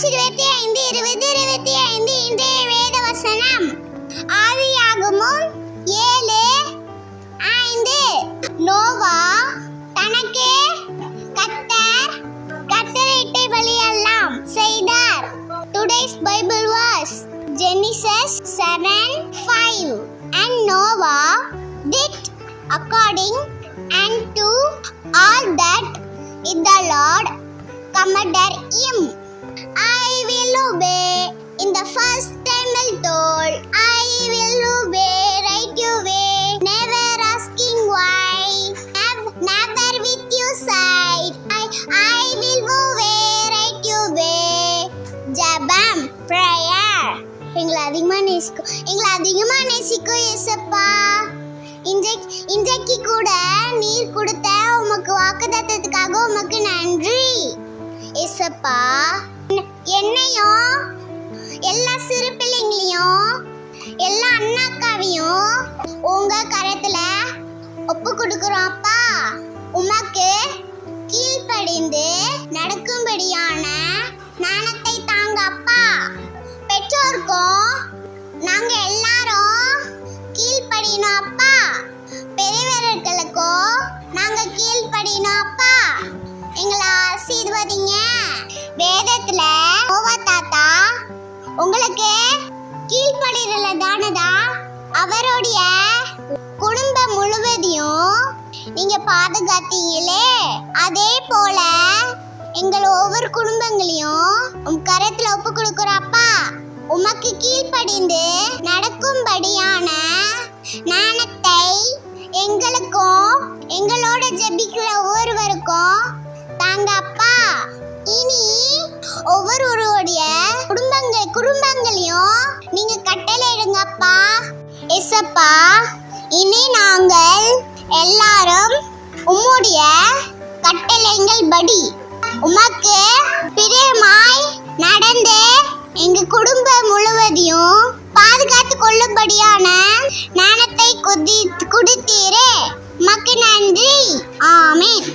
March இருபத்தி ஐந்து இருபது இருபத்தி ஐந்து இன்றைய வேத வசனம் ஆதியாகமும் ஏழு ஐந்து. நோவா தனக்கே கத்தர் கட்டளையிட்ட வழியெல்லாம் செய்தார். Today's Bible was Genesis seven five and Noah did according and to all that in the Lord commanded him. Obey in the first time I told. I will obey right away, never asking why. Never, Never with you side. I, I will obey right away. ஜபம் prayer எங்களை அதிகமாக நேசிக்கும் எங்களை அதிகமாக நேசிக்கும் இயேசப்பா இன்றைக்கு இன்றைக்கு கூட நீர் கொடுத்த உமக்கு வாக்குத்தத்தத்துக்காக உமக்கு நன்றி இசப்பா எல்லா அண்ணாக்காவையும் உங்க கரத்துல ஒப்பு கொடுக்குறோம் அப்பா. உமக்கு கீழ்ப்படிந்து நடக்கும்படியான ஞானத்தை தாங்க அப்பா. பெற்றோருக்கும் நாங்க எல்லாரும் கீழ்ப்படியணும் அப்பா. பெரியவர்களுக்கும் நாங்க கீழ்ப்படியணும் அப்பா. எங்களை ஆசீர்வதிங்க. வேதத்துல ஓவா தாத்தா உங்களுக்கு கீழ்ப்படிறதுல தானதா அவருடைய குடும்பம் முழுவதையும் நீங்க பாதுகாத்தீங்களே. அதே போல எங்கள் ஒவ்வொரு குடும்பங்களையும் உம் கரத்துல ஒப்பு கொடுக்குறாப்பா உமக்கு கீழ்ப்படிந்து நடக்கும்படியான ஞானத்தை எங்களுக்கும் எங்களோட ஜெபிக்கிற ஒவ்வொருவருக்கும் தாங்க அப்பா. இனி எஸ்அப்பா இனி நாங்கள் எல்லாரும் உம்முடைய கட்டளைங்கள் படி உமக்கு பிரியமாய் நடந்து எங்க குடும்பம் முழுவதையும் பாதுகாத்து கொள்ளும்படியான ஞானத்தை குதி குடித்தீரே. உமக்கு நன்றி. ஆமேன்.